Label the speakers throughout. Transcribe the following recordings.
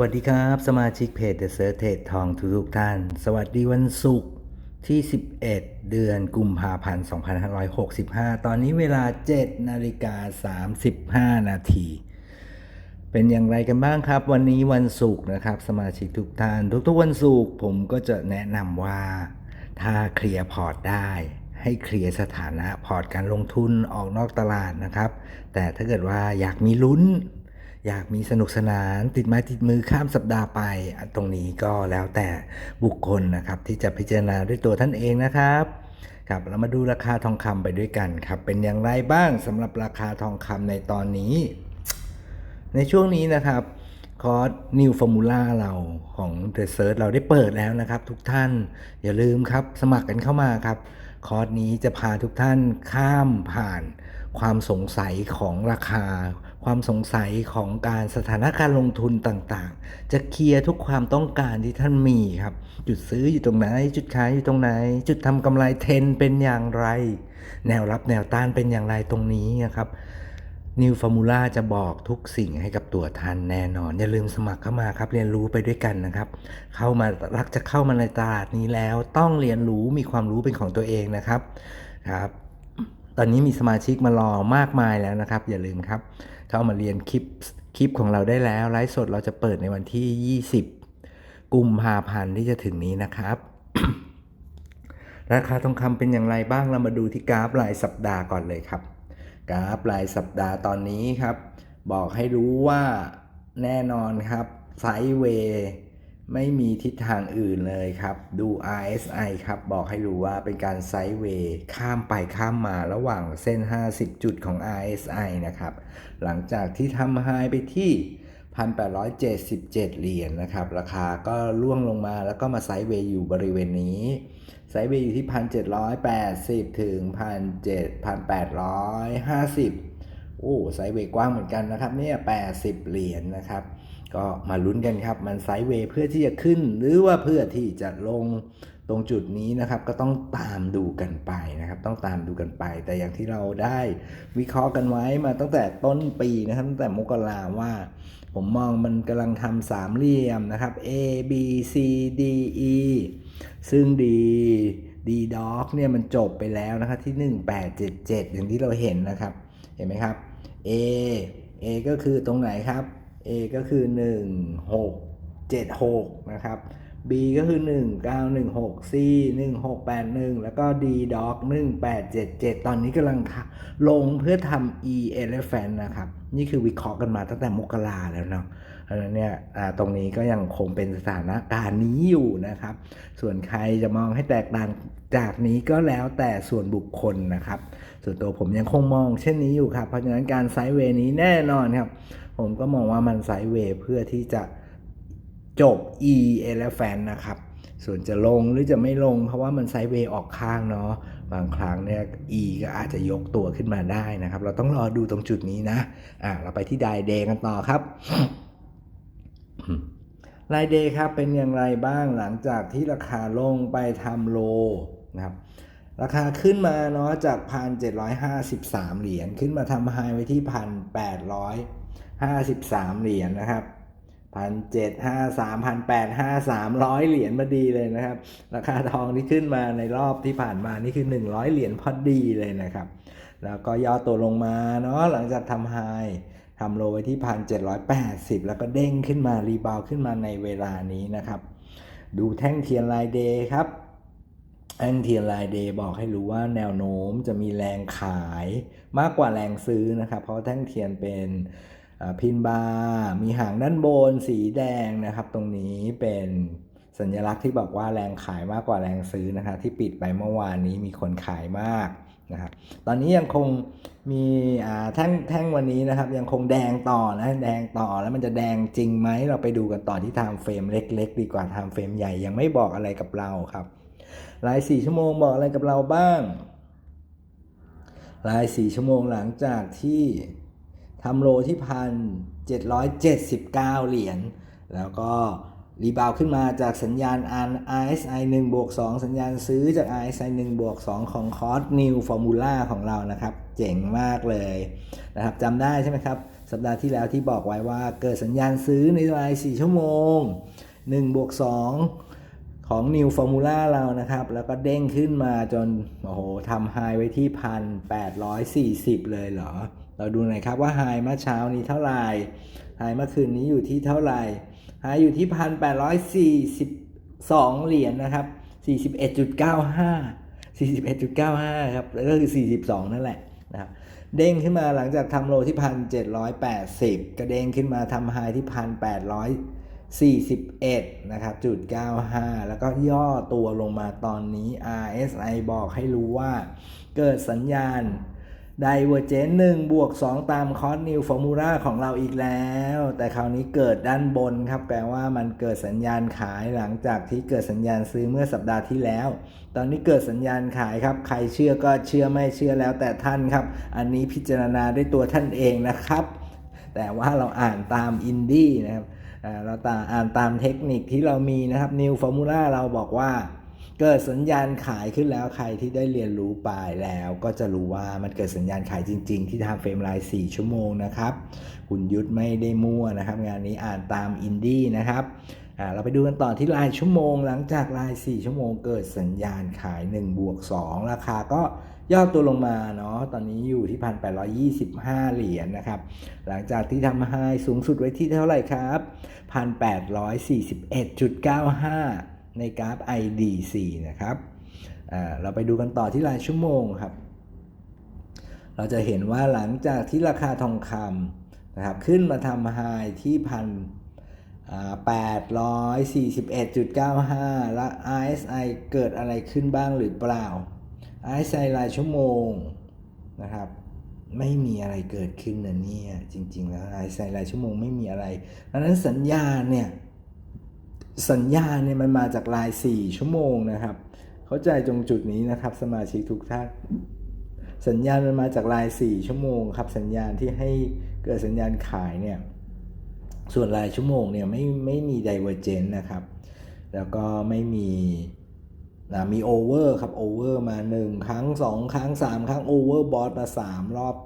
Speaker 1: วัสดีครับ สมาชิกเพจ The Search Trade ทองทุกท่าน สวัสดีวันศุกร์ที่ 11 เดือนกุมภาพันธ์ 2565 ตอนนี้เวลา 7 นาฬิกา 35 นาที เป็นอย่างไรกันบ้างครับ วันนี้วันศุกร์นะครับ สมาชิกทุกท่าน ทุกๆวันศุกร์ผมก็จะแนะนำว่า ถ้าเคลียร์พอร์ตได้ ให้เคลียร์สถานะพอร์ตการลงทุนออกนอกตลาดนะครับ แต่ถ้าเกิดว่าอยากมีลุ้น อยากมีสนุกสนานติดไม้ติดมือข้ามสัปดาห์ไป ตรงนี้ก็แล้วแต่บุคคลนะครับที่จะพิจารณาด้วยตัวท่านเองนะครับครับเรามาดูราคาทองคำไปด้วยกันครับ เป็นอย่างไรบ้างสำหรับราคาทองคำในตอนนี้ ในช่วงนี้นะครับคอร์ส New Formula เราของ The Search เราได้เปิดแล้วนะครับ ทุกท่านอย่าลืมครับ สมัครกันเข้ามาครับ คอร์สนี้จะพาทุกท่านข้ามผ่านความสงสัยของราคา ความสงสัยของการสถานะการลงทุนต่างๆ จะเคลียร์ทุกความต้องการที่ท่านมีครับ จุดซื้ออยู่ตรงไหน จุดขายอยู่ตรงไหน จุดทำกำไรเทนเป็นอย่างไร แนวรับแนวต้านเป็นอย่างไรตรงนี้นะครับ New Formula จะบอกทุกสิ่งให้กับตัวท่านแน่นอน อย่าลืมสมัครเข้ามาครับ เรียนรู้ไปด้วยกันนะครับ เข้ามารักจะเข้ามาในตลาดนี้แล้ว ต้องเรียนรู้มีความรู้เป็นของตัวเองนะครับครับ ตอนนี้มีสมาชิกมารอมากมายแล้วนะครับ อย่าลืมครับ เข้ามาเรียนคลิปคลิปของเราได้แล้วไลฟ์สดเราจะเปิดในวันที่ 20 กุมภาพันธ์ที่จะถึงนี้นะครับ ราคาทองคำเป็นอย่างไรบ้างเรามาดูที่กราฟรายสัปดาห์ก่อนเลยครับ กราฟรายสัปดาห์ตอนนี้ครับ บอกให้รู้ว่าแน่นอนครับไซด์เวย์ ไม่มีทิศทางอื่นเลยครับ ดู RSI ครับ บอกให้รู้ว่าเป็นการไซด์เวย์ข้ามไปข้ามมาระหว่างเส้น 50 จุดของ RSI นะครับ หลังจากที่ทำไฮไปที่ 1,877 เหรียญนะครับ ราคาก็ล่วงลงมาแล้วก็มาไซด์เวย์อยู่บริเวณนี้ ไซด์เวย์อยู่ที่ 1,780 ถึง 1,850 โอ้ ไซด์เวย์กว้างเหมือนกันนะครับ เนี่ย 80 เหรียญนะครับ ก็มาลุ้นกันครับ มันไซด์เวย์เพื่อที่จะขึ้น หรือว่าเพื่อที่จะลงตรงจุดนี้นะครับ ก็ต้องตามดูกันไปนะครับ ต้องตามดูกันไป แต่อย่างที่เราได้วิเคราะห์กันไว้มาตั้งแต่ต้นปีนะครับตั้งแต่มกราว่า ผมมองมันกำลังทำสามเหลี่ยมนะครับ A B C D E ซึ่ง D D Dog เนี่ยมันจบไปแล้วนะครับที่ 1877 อย่างที่เราเห็นนะครับ เห็นไหมครับ A A ก็คือตรงไหนครับ A ก็คือ 1 6 7 6 นะครับ B ก็คือ 1 9 1 6 C 1 6 8 1 แล้วก็ D Dog 1 8 7 7 ตอนนี้กำลังลงเพื่อทำ E Elephant นะครับ นี่คือวิเคราะห์กันมาตั้งแต่มกราแล้วเนาะ เพราะฉะนั้นเนี่ยตรงนี้ก็ยังคงเป็นสถานการณ์นี้อยู่นะครับ ส่วนใครจะมองให้แตกต่างจากนี้ก็แล้วแต่ส่วนบุคคลนะครับ ส่วนตัวผมยังคงมองเช่นนี้อยู่ครับ เพราะฉะนั้นการไซด์เวย์นี้แน่นอนครับ ผมก็มองว่ามันไซด์เวย์เพื่อที่จะจบ E elephant นะครับ ส่วนจะลงหรือจะไม่ลง เพราะว่ามันไซด์เวย์ออกข้างเนาะ บางครั้งเนี่ย E ก็อาจจะยกตัวขึ้นมาได้นะครับ เราต้องรอดูตรงจุดนี้นะ อะ เราไปที่ไดเดย์กันต่อครับ รายเดย์ครับเป็นอย่างไรบ้างหลังจากที่ราคาลงไปทำโลนะครับราคาขึ้นมาเนาะจาก 1,753 เหรียญขึ้นมาทำไฮไว้ที่ 1,853 เหรียญนะครับพันเจ็ดห้าสามพันแปดห้าสามร้อยเหรียญมาดีเลยนะครับ ราคาทองที่ขึ้นมาในรอบที่ผ่านมานี่คือ100เหรียญพอดีเลยนะครับ แล้วก็ย่อตัวลงมาเนาะหลังจากทำไฮ ทำโลไว้ที่พันเจ็ดร้อยแปดสิบแล้วก็เด้งขึ้นมารีบาวขึ้นมาในเวลานี้นะครับ ดูแท่งเทียนลายเดย์ครับแท่งเทียนลายเดย์บอกให้รู้ว่าแนวโน้มจะมีแรงขายมากกว่าแรงซื้อนะครับ เพราะแท่งเทียนเป็นพินบาร์มีหางด้านบนสีแดงนะครับ ตรงนี้เป็นสัญลักษณ์ที่บอกว่าแรงขายมากกว่าแรงซื้อนะครับที่ปิดไปเมื่อวานนี้มีคนขายมาก นะครับตอนนี้ยังคงมีแท่งแท่งวันนี้นะครับ ยังคงแดงต่อนะแดงต่อแล้วมันจะแดงจริงไหมเราไปดูกันต่อที่ไทม์เฟรมเล็ก ๆ ดีกว่าไทม์เฟรมใหญ่ยังไม่บอกอะไรกับเราครับราย 4 ชั่วโมงบอกอะไรกับเราบ้างราย 4 ชั่วโมงหลังจากที่ทำโลที่พัน779 เหรียญแล้วก็ รีบาวขึ้นมาจากสัญญาณ RSI 1บวก2สัญญาณซื้อจาก RSI 1บวก2ของคอร์ส New Formula ของเรานะครับ เจ๋งมากเลยนะครับจำได้ใช่ไหมครับ สัปดาห์ที่แล้วที่บอกไว้ว่าเกิดสัญญาณซื้อในราย 4 ชั่วโมง1บวก2ของ New Formula เรานะครับ แล้วก็เด้งขึ้นมาจน โอ้โหทำไฮไว้ที่ 1,840 เลยเหรอ เราดูหน่อยครับว่าไฮเมื่อเช้านี้เท่าไหร่ไฮเมื่อคืนนี้อยู่ที่เท่าไหร่ หาอยู่ที่พันแปดร้อยสี่สิบสองเหรียญนะครับสี่สิบเอ็ดจุดเก้าห้าสี่สิบเอ็ดจุดเก้าห้าครับแล้วก็คือสี่สิบสองนั่นแหละนะครับเด้งขึ้นมาหลังจากทำโลที่พันเจ็ดร้อยแปดสิบกระเด้งขึ้นมาทำไฮที่พันแปดร้อยสี่สิบเอ็ดนะครับจุดเก้าห้าแล้วก็ย่อตัวลงมาตอนนี้ RSI บอกให้รู้ว่าเกิดสัญญาณ Divergent 1บวก 2 ตามคอร์สนิวฟอร์มูลาของเราอีกแล้ว แต่คราวนี้เกิดด้านบนครับ แปลว่ามันเกิดสัญญาณขายหลังจากที่เกิดสัญญาณซื้อเมื่อสัปดาห์ที่แล้ว ตอนนี้เกิดสัญญาณขายครับ ใครเชื่อก็เชื่อไม่เชื่อแล้วแต่ท่านครับ อันนี้พิจารณาด้วยตัวท่านเองนะครับ แต่ว่าเราอ่านตามอินดี้นะครับเราตาอ่านตามเทคนิคที่เรามีนะครับนิวฟอร์มูลาเราบอกว่า เกิดสัญญาณขายขึ้นแล้วใครที่ได้เรียนรู้ไปแล้วก็จะรู้ว่ามันเกิดสัญญาณขายจริง ๆ ที่ทางเฟรมไลน์4ชั่วโมงนะครับคุณยุทธไม่ได้มั่วนะครับ งานนี้อ่านตามอินดี้นะครับเราไปดูกันต่อที่รายชั่วโมง หลังจากราย 4 ชั่วโมงเกิดสัญญาณขาย1บวก2ราคาก็ย่อตัวลงมาเนาะตอนนี้อยู่ที่1,825เหรียญนะครับ หลังจากที่ทำไฮสูงสุดไว้ที่เท่าไหร่ครับ 1,841.95 ในกราฟ IDC นะครับเราไปดูกันต่อที่รายชั่วโมงครับ เราจะเห็นว่าหลังจากที่ราคาทองคำนะครับขึ้นมาทำไฮที่พันแปดร้อยสี่สิบเอ็ดจุดเก้าห้าและ RSI เกิดอะไรขึ้นบ้างหรือเปล่า RSI รายชั่วโมงนะครับ ไม่มีอะไรเกิดขึ้นนะเนี่ยจริง ๆ แล้ว RSI รายชั่วโมงไม่มีอะไรดังนั้นสัญญาณเนี่ย สัญญาณเนี่ยมันมาจากราย 4 ชั่วโมงนะครับ เข้าใจตรงจุดนี้นะครับ สมาชิกทุกท่าน สัญญาณมันมาจากราย 4 ชั่วโมงครับ สัญญาณที่ให้เกิดสัญญาณขายเนี่ย ส่วนรายชั่วโมงเนี่ยไม่ไม่มี divergent นนะครับ แล้วก็ไม่มีนะมี over ครับ over มา 1 ครั้ง 2 ครั้ง 3 ครั้ง over bot มา 3 รอบ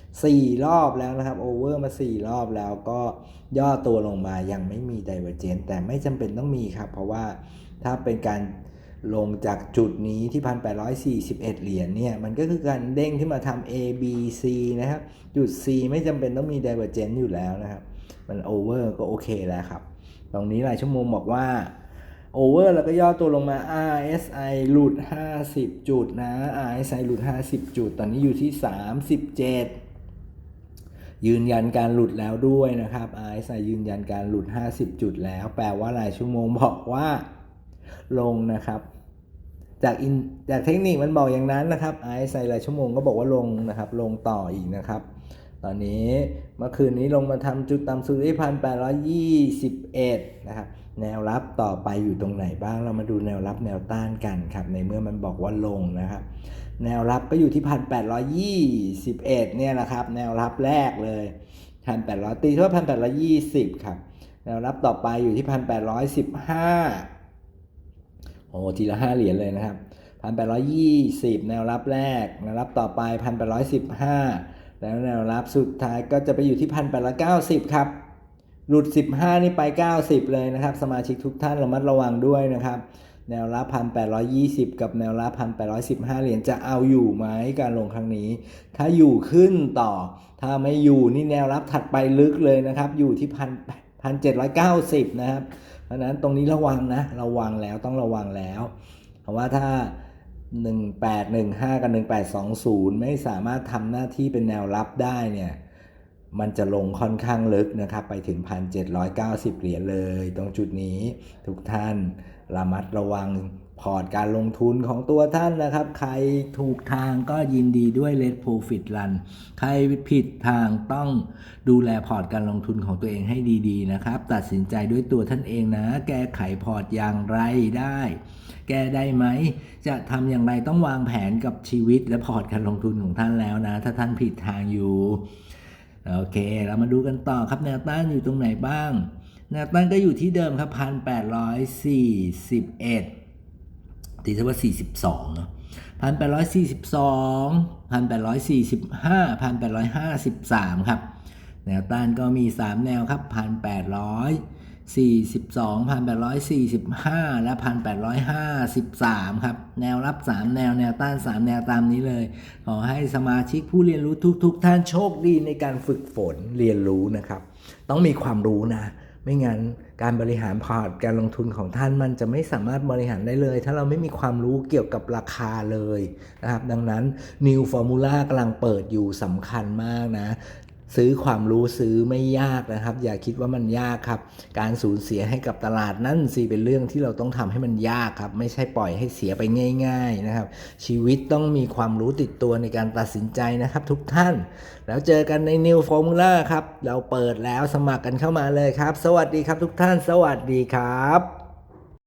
Speaker 1: 4 รอบแล้วนะครับ over มา 4 รอบแล้วก็ย่อตัวลงมายังไม่มี divergent แต่ไม่จำเป็นต้องมีครับ เพราะว่าถ้าเป็นการลงจากจุดนี้ที่ 1,841 เหรียญเนี่ย มันก็คือการเด้งที่มาทำ A B C นะครับ จุด C ไม่จำเป็นต้องมี divergent อยู่แล้วนะครับ มัน over ก็โอเคแล้วครับ ตรงนี้รายชั่วโมงบอกว่า over แล้วก็ย่อตัวลงมา RSI หลุด 50 จุดนะ RSI หลุด 50 จุด ตอนนี้อยู่ที่ 37 ยืนยันการหลุดแล้วด้วยนะครับ RSI ยืนยันการหลุด 50 จุดแล้ว แปลว่ารายชั่วโมงบอกว่าลงนะครับ จากอินจากเทคนิคมันบอกอย่างนั้นนะครับ RSI รายชั่วโมงก็บอกว่าลงนะครับ ลงต่ออีกนะครับ ตอนนี้เมื่อคืนนี้ลงมาทำจุดต่ำสุดที่พันแปดร้อยยี่สิบเอ็ดนะครับแนวรับต่อไปอยู่ตรงไหนบ้างเรามาดูแนวรับแนวต้านกันครับ ในเมื่อมันบอกว่าลงนะครับ แนวรับก็อยู่ที่พันแปดร้อยยี่สิบเอ็ดเนี่ยนะครับ แนวรับแรกเลยพันแปดร้อยตีเท่าพันแปดร้อยยี่สิบครับ แนวรับต่อไปอยู่ที่พันแปดร้อยสิบห้าโอ้ทีละห้าเหรียญเลยนะครับพันแปดร้อยยี่สิบแนวรับแรก แนวรับต่อไปพันแปดร้อยสิบห้าแล้วแนวรับสุดท้ายก็จะไปอยู่ที่พันแปดร้อยเก้าสิบครับ หลุด15นี่ไป90เลยนะครับ สมาชิกทุกท่านระมัดระวังด้วยนะครับ แนวรับ1,820 กับแนวรับ1,815 เหรียญจะเอาอยู่ไหมการลงครั้งนี้ ถ้าอยู่ขึ้นต่อ ถ้าไม่อยู่นี่แนวรับถัดไปลึกเลยนะครับ อยู่ที่1,790 นะครับ เพราะนั้นตรงนี้ระวังนะ ระวังแล้วต้องระวังแล้ว เพราะว่าถ้า 1815 กับ 1820 ไม่สามารถทำหน้าที่เป็นแนวรับได้เนี่ย มันจะลงค่อนข้างลึกนะครับ ไปถึง 1,790 เหรียญเลย ตรงจุดนี้ทุกท่านระมัดระวังพอร์ตการลงทุนของตัวท่านนะครับ ใครถูกทางก็ยินดีด้วย Let Profit Run ใครผิดทางต้องดูแลพอร์ตการลงทุนของตัวเองให้ดีๆนะครับ ตัดสินใจด้วยตัวท่านเองนะ แก้ไขพอร์ตอย่างไรได้ แก้ได้ไหม จะทำอย่างไรต้องวางแผนกับชีวิตและพอร์ตการลงทุนของท่านแล้วนะ ถ้าท่านผิดทางอยู่ โอเค เรามาดูกันต่อครับแนวต้านอยู่ตรงไหนบ้าง แนวต้านก็อยู่ที่เดิมครับพันแปดร้อยสี่สิบเอ็ดตีซะว่าสี่สิบสองเนาะพันแปดร้อยสี่สิบสองพันแปดร้อยสี่สิบห้าพันแปดร้อยห้าสิบสามครับ แนวต้านก็มีสามแนวครับพันแปดร้อย 42 1,845 และ 1,853 ครับ แนวรับ 3 แนว แนวต้าน 3 แนวตามนี้เลย ขอให้สมาชิกผู้เรียนรู้ทุก ๆ ท่านโชคดีในการฝึกฝนเรียนรู้นะครับ ต้องมีความรู้นะ ไม่งั้นการบริหารพอร์ตการลงทุนของท่านมันจะไม่สามารถบริหารได้เลย ถ้าเราไม่มีความรู้เกี่ยวกับราคาเลยนะครับ ดังนั้น New Formula กำลังเปิดอยู่สำคัญมากนะ ซื้อความรู้ซื้อไม่ยากนะครับ อย่าคิดว่ามันยากครับ การสูญเสียให้กับตลาดนั่นสิเป็นเรื่องที่เราต้องทำให้มันยากครับ ไม่ใช่ปล่อยให้เสียไปง่าย ๆนะครับ ชีวิตต้องมีความรู้ติดตัวในการตัดสินใจนะครับทุกท่าน แล้วเจอกันใน New Formula ครับ เราเปิดแล้วสมัครกันเข้ามาเลยครับ สวัสดีครับทุกท่าน สวัสดีครับ